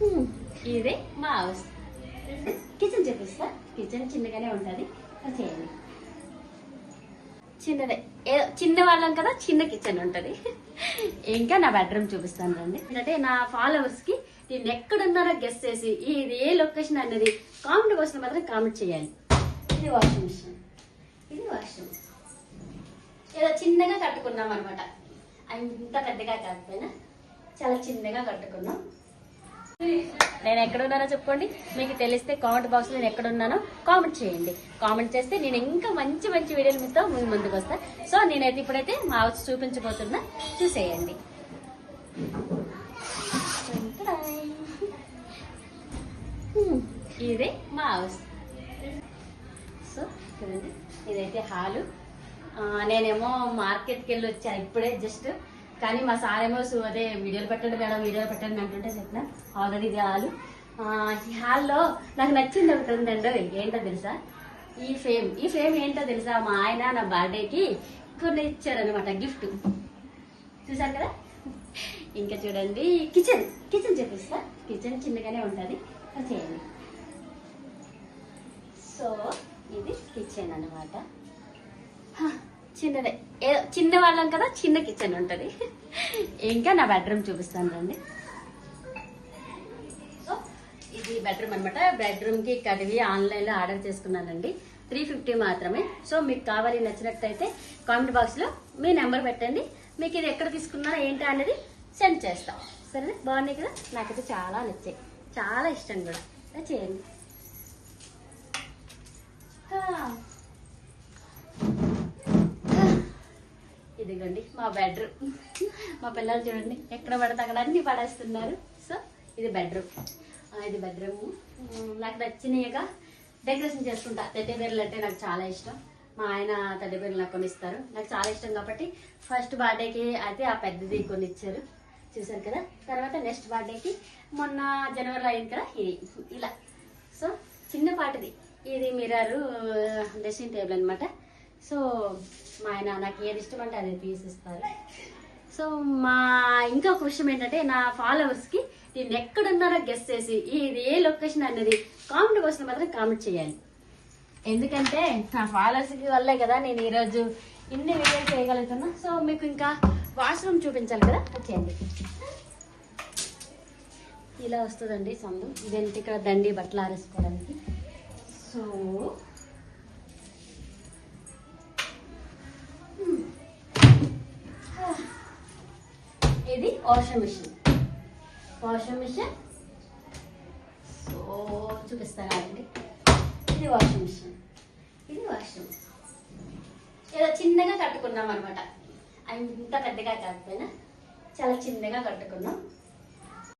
హ్మ్, ఇదే మా హౌస్ కిచెన్ చూపిస్తా కిచెన్ చిన్నగానే ఉంటుంది. చేయండి. చిన్నదే. ఏదో చిన్న వాళ్ళం కదా చిన్న కిచెన్ ఉంటుంది. ఇంకా నా బెడ్రూమ్ చూపిస్తాను రండి. అంటే నా ఫాలోవర్స్కి నేను ఎక్కడున్నారో గెస్ట్ చేసి ఇది ఏ లొకేషన్ అనేది కామెంట్ బాక్స్ మాత్రం కామెంట్ చేయాలి. ఇది వాషింగ్ మిషన్ ఇది వాష్రూమ్ ఏదో చిన్నగా కట్టుకున్నాం అనమాట ఇంత పెద్దగా కాకపోయినా చాలా చిన్నగా కట్టుకున్నాం. నేను ఎక్కడున్నానో చెప్పుకోండి. మీకు తెలిస్తే కామెంట్ బాక్స్ నేను ఎక్కడున్నానో కామెంట్ చేయండి. కామెంట్ చేస్తే నేను ఇంకా మంచి మంచి వీడియోలు మీతో మీ ముందుకు వస్తా. సో నేనైతే ఇప్పుడైతే మా హౌస్ చూపించబోతున్నా. చూసేయండి. Hmm, ఇదే మా హౌస్ సో చూడండి. ఇదైతే హాలు. నేనేమో మార్కెట్కి వెళ్ళి వచ్చాను ఇప్పుడే జస్ట్ కానీ మా సార్ ఏమో అదే వీడియోలు పెట్టండి మేడం వీడియోలు పెట్టండి అంటుంటే చెప్పిన. ఆల్రెడీ ఇది ఈ హాల్లో నాకు నచ్చింది ఒకటి ఉందండి. ఏంటో తెలుసా? ఈ ఫేమ్ ఈ ఫేమ్ ఏంటో తెలుసా? మా ఆయన నా బర్త్డేకి కొన్ని ఇచ్చారనమాట గిఫ్ట్. చూసారు కదా? ఇంకా చూడండి. కిచెన్. కిచెన్ చూపిస్తా కిచెన్ చిన్నగానే ఉంటుంది. చేయండి. సో ఇది కిచెన్ అన్నమాట. చిన్నదే. ఏదో చిన్న వాళ్ళం కదా చిన్న కిచెన్ ఉంటుంది. ఇంకా నా బెడ్రూమ్ చూపిస్తాను రండి. సో ఇది బెడ్రూమ్ అనమాట బెడ్రూమ్కి కడివి ఆన్లైన్లో ఆర్డర్ చేసుకున్నానండి. త్రీ ఫిఫ్టీ మాత్రమే. సో మీకు కావాలి నచ్చినట్టయితే కామెంట్ బాక్స్లో మీ నెంబర్ పెట్టండి. మీకు ఇది ఎక్కడ తీసుకున్నా ఏంటి అనేది సెండ్ చేస్తాం. సరే బాగున్నాయి కదా? నాకైతే చాలా నచ్చాయి. చాలా ఇష్టం కూడా. చేయండి. ఇదిగోండి మా బెడ్రూమ్ మా పిల్లలు చూడండి ఎక్కడ పడితే అక్కడ అన్ని పడేస్తున్నారు. సో ఇది బెడ్రూమ్ ఇది బెడ్రూమ్ నాకు నచ్చినాయిగా డెకరేషన్ చేసుకుంటా. తెడ్డే అంటే నాకు చాలా ఇష్టం. మా ఆయన తెడ్డే నాకు కొనిస్తారు. నాకు చాలా ఇష్టం కాబట్టి ఫస్ట్ బర్త్డేకి అయితే ఆ పెద్దది కొనిచ్చారు. చూసారు కదా? తర్వాత నెక్స్ట్ బర్త్డేకి మొన్న జనవరిలో అయింది కదా? ఇది ఇలా. సో చిన్నపాటిది ఇది మిర్రర్ డ్రెస్సింగ్ టేబుల్ అనమాట సో మా ఆయన నాకు ఏది ఇష్టం అంటే అది తీసిస్తారు సో మా ఇంకొక విషయం ఏంటంటే నా ఫాలోవర్స్కి నేను ఎక్కడున్నారో గెస్ట్ చేసి ఇది ఏ లొకేషన్ అనేది కామెంట్ బాక్స్ మాత్రం కామెంట్ చేయాలి. ఎందుకంటే నా ఫాలోవర్స్కి వల్లే కదా నేను ఈరోజు ఇన్ని వీడియోలు చేయగలుగుతున్నా. సో మీకు ఇంకా వాష్రూమ్ చూపించాలి కదా? వచ్చేయండి ఇలా వస్తుందండి సందు. ఇదేంటి ఇక్కడ దండి బట్టలు ఆరేసుకోవడానికి? సో ఇది washing machine washing machine so చూపిస్తాను అండి? ఇది వాషింగ్ మిషన్ ఇది వాష్రూమ్ ఏదో చిన్నగా కట్టుకున్నాం అనమాట అంత పెద్దగా కాకపోయినా చాలా చిన్నగా కట్టుకున్నాం.